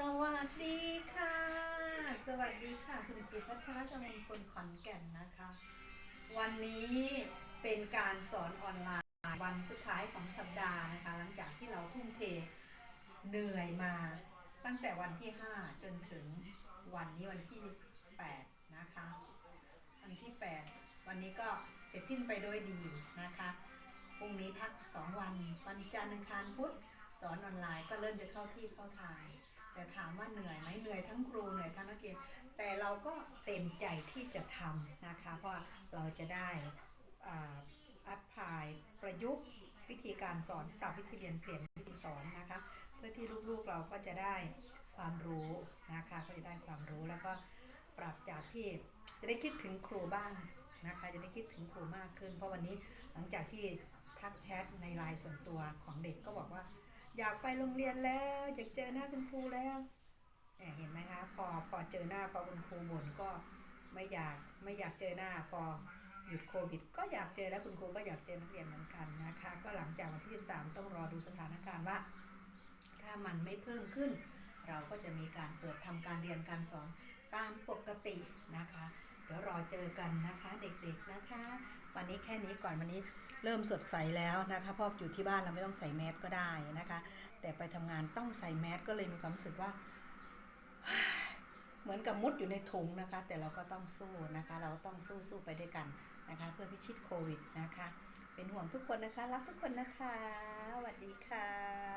สวัสดีค่ะ สวัสดีค่ะ คุณครูพัชรกมลคนขอนแก่นนะคะ วันนี้เป็นการสอนออนไลน์วันสุดท้ายของสัปดาห์นะคะ หลังจากที่เราทุ่มเทเหนื่อยมาตั้งแต่วันที่ 5 จนถึงวันนี้วันที่ 8 นะคะ วันที่ 8 วันนี้ก็เสร็จสิ้นไปโดยดีนะคะพรุ่งนี้พัก 2 วัน วันจันทร์อังคารพุธสอนออนไลน์ก็เริ่มจะเข้าที่เข้าทาง แต่ถามว่าเหนื่อยไหมเหนื่อยทั้งครูเหนื่อยทั้งนักเรียนแต่เราก็เต็มใจที่จะทำนะคะ เพราะเราจะได้อัพพลายประยุกต์วิธีการสอนปรับวิธีเรียนเปลี่ยนวิธีสอนนะคะ เพื่อที่ลูกๆเราก็จะได้ความรู้นะคะก็จะได้ความรู้แล้วก็ปรับจากที่จะได้คิดถึงครูบ้างนะคะ จะได้คิดถึงครูมากขึ้น เพราะวันนี้หลังจากที่ทักแชทในไลน์ส่วนตัวของเด็กก็บอกว่า อยากไปโรงเรียนแล้วอยากเจอหน้าคุณครูแล้วเนี่ยเห็นไหมคะพอพอเจอหน้าพอคุณครูบ่นก็ไม่อยากไม่อยากเจอหน้าพอหยุดโควิด ก็อยากเจอแล้วคุณครูก็อยากเจอนักเรียนเหมือนกันนะคะ ก็หลังจากวันที่ 13 ต้องรอดูสถานการณ์ว่า ถ้ามันไม่เพิ่มขึ้น เราก็จะมีการเปิดทำการเรียนการสอนตามปกตินะ เดี๋ยวรอเจอกันนะคะเด็กๆนะคะ วันนี้แค่นี้ก่อนวันนี้เริ่มสดใสแล้วนะคะพราะอยู่ที่บ้านเราไม่ต้องใส่แมสก็ได้นะคะ แต่ไปทำงานต้องใส่แมสก็เลยมีความรู้สึกว่า เหมือนกับมุดอยู่ในถุงนะคะ แต่เราก็ต้องสู้นะคะ เราต้องสู้สู้ไปด้วยกันนะคะ เพื่อพิชิตโควิดนะคะ เป็นห่วงทุกคนนะคะ รักทุกคนนะคะสวัสดีค่ะ